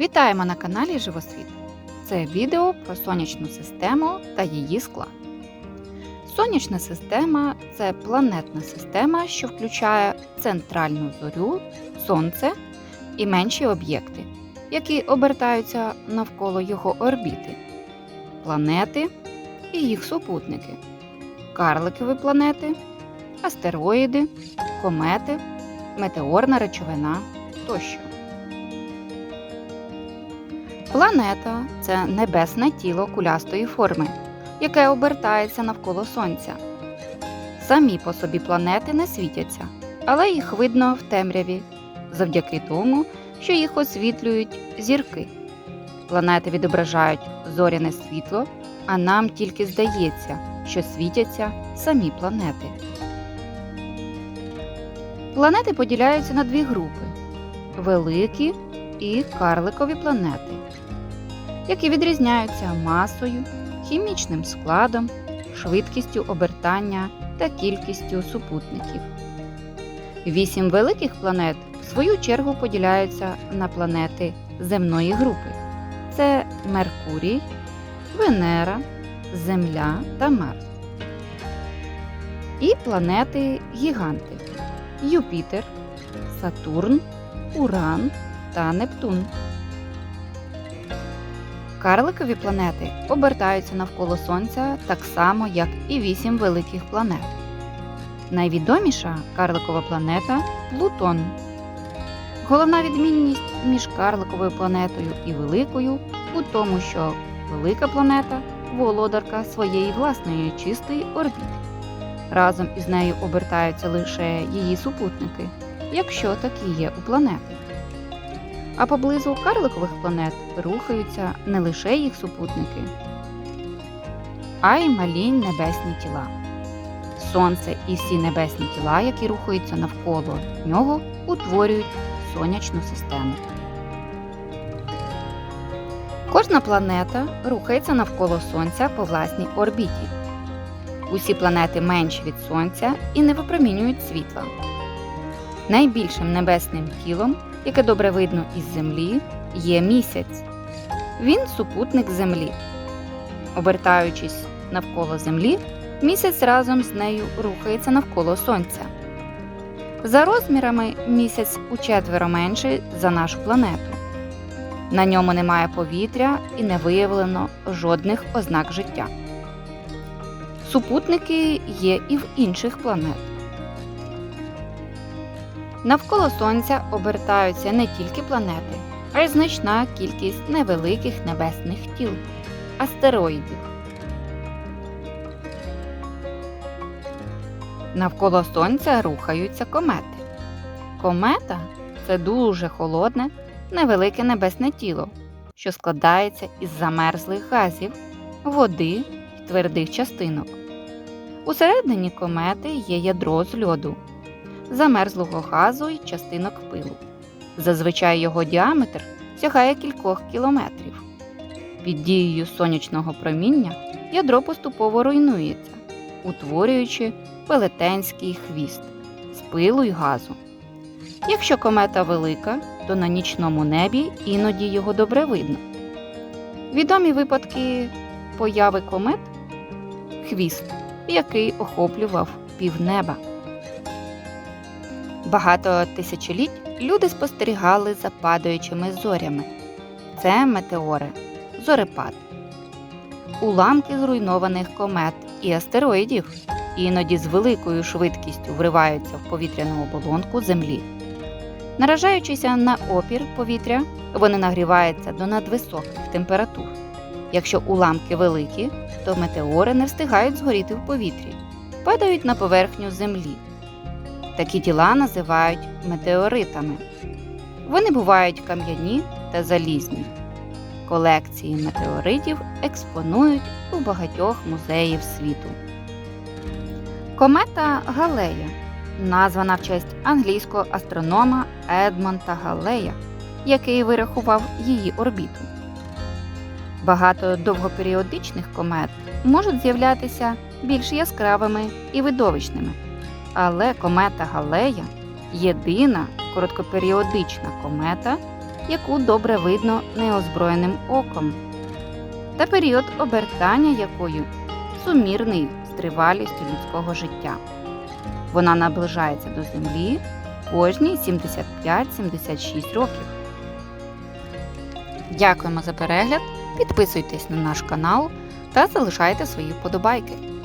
Вітаємо на каналі Живосвіт. Це відео про сонячну систему та її склад. Сонячна система це планетна система, що включає центральну зорю, Сонце і менші об'єкти, які обертаються навколо його орбіти, планети і їх супутники, карликові планети, астероїди, комети, метеорна речовина тощо. Планета це небесне тіло кулястої форми, яке обертається навколо Сонця. Самі по собі планети не світяться, але їх видно в темряві завдяки тому, що їх освітлюють зірки. Планети відображають зоряне світло, а нам тільки здається, що світяться самі планети. Планети поділяються на дві групи великі і карликові планети, які відрізняються масою, хімічним складом, швидкістю обертання та кількістю супутників. Вісім великих планет в свою чергу поділяються на планети земної групи: це Меркурій, Венера, Земля та Марс. І планети гіганти Юпітер, Сатурн, Уран та Нептун. Карликові планети обертаються навколо Сонця так само, як і вісім великих планет. Найвідоміша карликова планета Плутон. Головна відмінність між карликовою планетою і великою у тому, що велика планета володарка своєї власної чистої орбіти. Разом із нею обертаються лише її супутники, якщо такі є у планети. А поблизу карликових планет рухаються не лише їх супутники, а й малі небесні тіла. Сонце і всі небесні тіла, які рухаються навколо нього, утворюють сонячну систему. Кожна планета рухається навколо Сонця по власній орбіті. Усі планети менші від Сонця і не випромінюють світла. Найбільшим небесним тілом, яке добре видно із Землі, є місяць. Він супутник Землі. Обертаючись навколо Землі, місяць разом з нею рухається навколо Сонця. За розмірами місяць учетверо менший за нашу планету. На ньому немає повітря і не виявлено жодних ознак життя. Супутники є і в інших планет. Навколо Сонця обертаються не тільки планети, а й значна кількість невеликих небесних тіл астероїдів. Навколо Сонця рухаються комети. Комета це дуже холодне, невелике небесне тіло, що складається із замерзлих газів, води й твердих частинок. Усередині комети є ядро з льоду, замерзлого газу й частинок пилу. Зазвичай його діаметр сягає кількох кілометрів. Під дією сонячного проміння ядро поступово руйнується, утворюючи велетенський хвіст з пилу й газу. Якщо комета велика, то на нічному небі іноді його добре видно. Відомі випадки появи комет хвіст, який охоплював півнеба. Багато тисячоліть люди спостерігали за падаючими зорями. Це метеори, зорепад, уламки зруйнованих комет і астероїдів іноді з великою швидкістю вриваються в повітряну оболонку Землі. Наражаючися на опір повітря, вони нагріваються до надвисоких температур. Якщо уламки великі, то метеори не встигають згоріти в повітрі, падають на поверхню Землі. Такі тіла називають метеоритами. Вони бувають кам'яні та залізні. Колекції метеоритів експонують у багатьох музеїв світу. Комета Галея названа в честь англійського астронома Едмонта Галея, який вирахував її орбіту. Багато довгоперіодичних комет можуть з'являтися більш яскравими і видовищними. Але комета Галея єдина короткоперіодична комета, яку добре видно неозброєним оком, та період обертання якою сумірний з тривалістю людського життя. Вона наближається до Землі кожні 75-76 років. Дякуємо за перегляд. Підписуйтесь на наш канал та залишайте свої вподобайки.